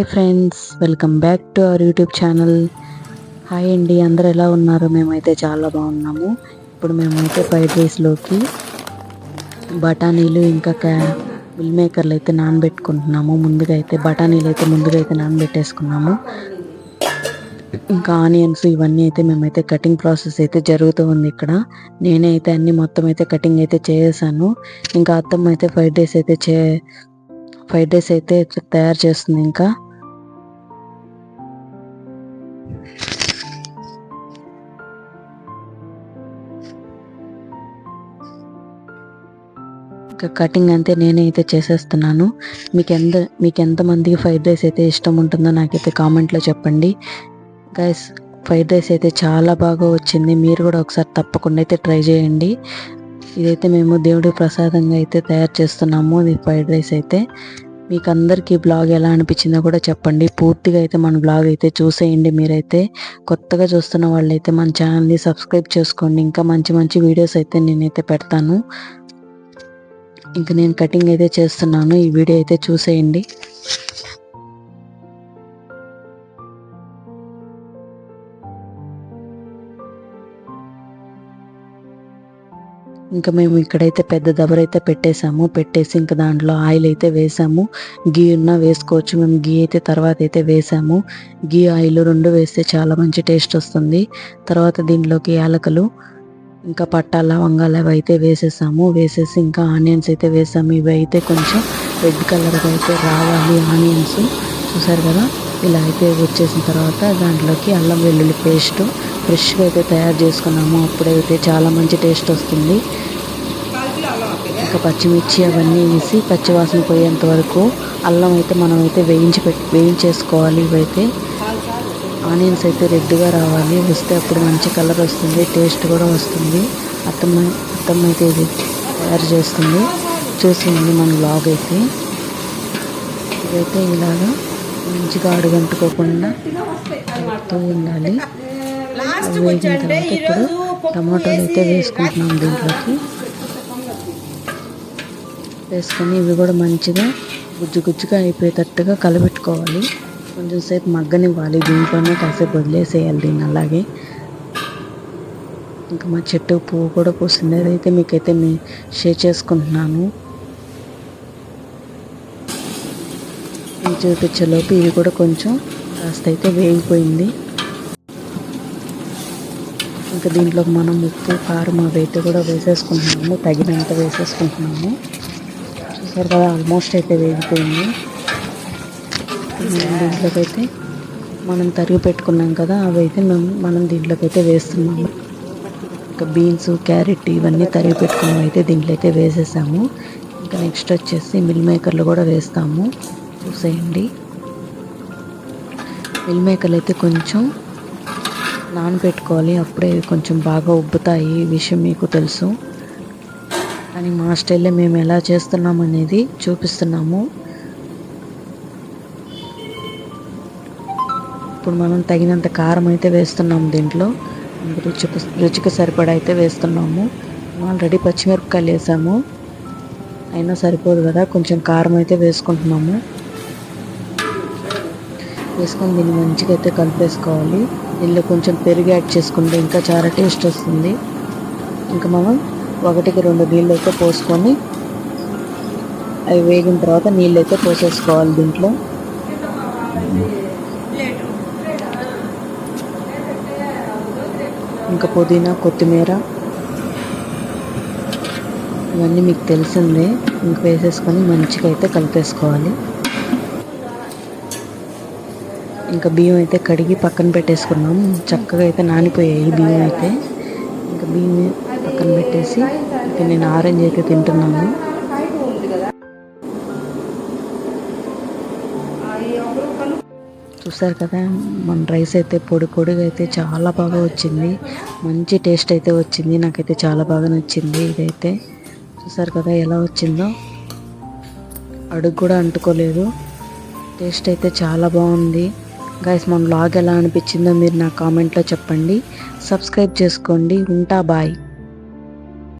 Hi friends welcome back to our YouTube channel. Hi అండి అందరు ఎలా ఉన్నారు? మేమైతే చాలా బాగున్నాము. ఇప్పుడు మేమైతే ఫ్రైడ్ రైస్లోకి బఠానీలు ఇంకా క్యా మిల్ మేకర్లు అయితే నానబెట్టుకుంటున్నాము. ముందుగా అయితే బఠానీలు అయితే ముందుగా అయితే నానబెట్టేసుకున్నాము. ఇంకా ఆనియన్స్ ఇవన్నీ అయితే మేమైతే కటింగ్ ప్రాసెస్ అయితే జరుగుతూ ఉంది ఇక్కడ. నేనే అయితే అన్ని మొత్తం అయితే కటింగ్ అయితే చేసేసాను. ఇంకా అత్తమ్మ అయితే ఫ్రైడ్ రైస్ అయితే చే ఫైవ్ డేస్ అయితే తయారు చేస్తుంది ఇంకా. ఇంకా కటింగ్ అంతే నేనే అయితే చేసేస్తున్నాను. మీకు ఎంత మీకు ఎంతమందికి ఫ్రైడ్ రైస్ అయితే ఇష్టం ఉంటుందో నాకైతే కామెంట్లో చెప్పండి. గైస్ ఫ్రైడ్ రైస్ అయితే చాలా బాగా వచ్చింది. మీరు కూడా ఒకసారి తప్పకుండా అయితే ట్రై చేయండి. ఇదైతే మేము దేవుడి ప్రసాదంగా అయితే తయారు చేస్తున్నాము. ఇది ఫ్రైడ్ రైస్ అయితే. మీకు అందరికీ బ్లాగ్ ఎలా అనిపించిందో కూడా చెప్పండి. పూర్తిగా అయితే మన బ్లాగ్ అయితే చూసేయండి మీరైతే. కొత్తగా చూస్తున్న వాళ్ళైతే మన ఛానల్ని సబ్స్క్రైబ్ చేసుకోండి. ఇంకా మంచి మంచి వీడియోస్ అయితే నేనైతే పెడతాను. ఇంకా నేను కటింగ్ అయితే చేస్తున్నాను. ఈ వీడియో అయితే చూసేయండి. ఇంకా మేము ఇక్కడైతే పెద్ద దబరైతే పెట్టేసాము పెట్టేసి ఇంకా దాంట్లో ఆయిల్ అయితే వేసాము. గీ ఉన్నా వేసుకోవచ్చు. మేము గీ అయితే తర్వాత అయితే వేసాము. గీ ఆయిల్ రెండు వేస్తే చాలా మంచి టేస్ట్ వస్తుంది. తర్వాత దీంట్లోకి యాలకలు ఇంకా పట్టాల లవంగాలు అవి అయితే వేసేసాము. వేసేసి ఇంకా ఆనియన్స్ అయితే వేసాము. ఇవి అయితే కొంచెం రెడ్ కలర్గా అయితే రావాలి ఆనియన్స్. చూసారు కదా? ఇలా అయితే వచ్చేసిన తర్వాత దాంట్లోకి అల్లం వెల్లుల్లి పేస్ట్. ఫ్రెష్గా అయితే తయారు చేసుకున్నాము. అప్పుడైతే చాలా మంచి టేస్ట్ వస్తుంది. ఇంకా పచ్చిమిర్చి అవన్నీ వేసి పచ్చివాసన పోయేంత వరకు అల్లం అయితే మనం అయితే వేయించి పెట్టి వేయించేసుకోవాలి ఇవైతే. ఆనియన్స్ అయితే రెడ్గా రావాలి. వస్తే అప్పుడు మంచి కలర్ వస్తుంది. టేస్ట్ కూడా వస్తుంది. అత్తమ్మ అత్తమ్మ అయితే ఇది తయారు చేస్తుంది. చూసింది మన బ్లాగ్ అయితే. ఇదైతే ఇలాగా మంచిగా అడుగంటుకోకుండా కలుపుతూ ఉండాలి. వేగిన తర్వాత ఇప్పుడు టమాటాలు అయితే వేసుకుంటున్నాం దీంట్లోకి. వేసుకొని ఇవి కూడా మంచిగా గుజ్జు గుజ్జుగా అయిపోయేటట్టుగా కలబెట్టుకోవాలి. కొంచెం సేపు మగ్గనివ్వాలి దీంట్లోనే కాసేపు వదిలేసేయాలి దీన్ని అలాగే. ఇంకా మా చెట్టు పువ్వు కూడా పూసింది. అదైతే మీకైతే మీ షేర్ చేసుకుంటున్నాను. చూపించేలోపు ఇది కూడా కొంచెం కాస్త అయితే వేగిపోయింది. ఇంకా దీంట్లో మనం ఉప్పు కారం మా అయితే కూడా వేసేసుకుంటున్నాము. తగినంత వేసేసుకుంటున్నాము. చూసారు కదా ఆల్మోస్ట్ అయితే వేగిపోయింది. దీంట్లోకి అయితే మనం తరిగి పెట్టుకున్నాం కదా అవి అయితే మేము మనం దీంట్లోకి అయితే వేస్తున్నాము. ఇంకా బీన్స్ క్యారెట్ ఇవన్నీ తరిగి పెట్టుకున్నవి అయితే దీంట్లో అయితే వేసేసాము. ఇంకా నెక్స్ట్ వచ్చేసి మిల్ మేకర్లు కూడా వేస్తాము. చూసేయండి. మిల్ మేకర్లు అయితే కొంచెం నానబెట్టుకోవాలి అప్పుడే కొంచెం బాగా ఉబ్బుతాయి ఈ విషయం మీకు తెలుసు. కానీ మా స్టైల్లో మేము ఎలా చేస్తున్నాం అనేది చూపిస్తున్నాము. ఇప్పుడు మనం తగినంత కారం అయితే వేస్తున్నాము దీంట్లో. రుచికి రుచికి సరిపడా అయితే వేస్తున్నాము. ఆల్రెడీ పచ్చిమిరపకాయలు వేసాము. అయినా సరిపోదు కదా కొంచెం కారం అయితే వేసుకుంటున్నాము. వేసుకొని దీన్ని మంచిగా అయితే కలిపేసుకోవాలి. దీనిలో కొంచెం పెరుగు యాడ్ చేసుకుంటే ఇంకా చాలా టేస్ట్ వస్తుంది. ఇంకా మనం ఒకటికి రెండు నీళ్ళు అయితే పోసుకొని అవి వేగిన తర్వాత నీళ్ళు అయితే పోసేసుకోవాలి దీంట్లో. ఇంకా పుదీనా కొత్తిమీర. ఇవన్నీ మీకు తెలిసిందే. ఇంక వేసేసుకొని మంచిగా అయితే కలిపేసుకోవాలి. ఇంకా బియ్యం అయితే కడిగి పక్కన పెట్టేసుకున్నాం. చక్కగా అయితే నానిపోయాయి బియ్యం అయితే. ఇంకా బియ్యం పక్కన పెట్టేసి ఇంకా నేను ఆరెంజ్ అయితే తింటున్నాను. చూసారు కదా మన రైస్ అయితే పొడి పొడిగా అయితే చాలా బాగా వచ్చింది. మంచి టేస్ట్ అయితే వచ్చింది. నాకైతే చాలా బాగా నచ్చింది ఇదైతే. చూసారు కదా ఎలా వచ్చిందో. అడుగు కూడా అంటుకోలేదు. టేస్ట్ అయితే చాలా బాగుంది. గైస్ మన లాగ్ ఎలా అనిపించిందో మీరు నా కామెంట్లో చెప్పండి. సబ్స్క్రైబ్ చేసుకోండి. ఉంటా బాయ్.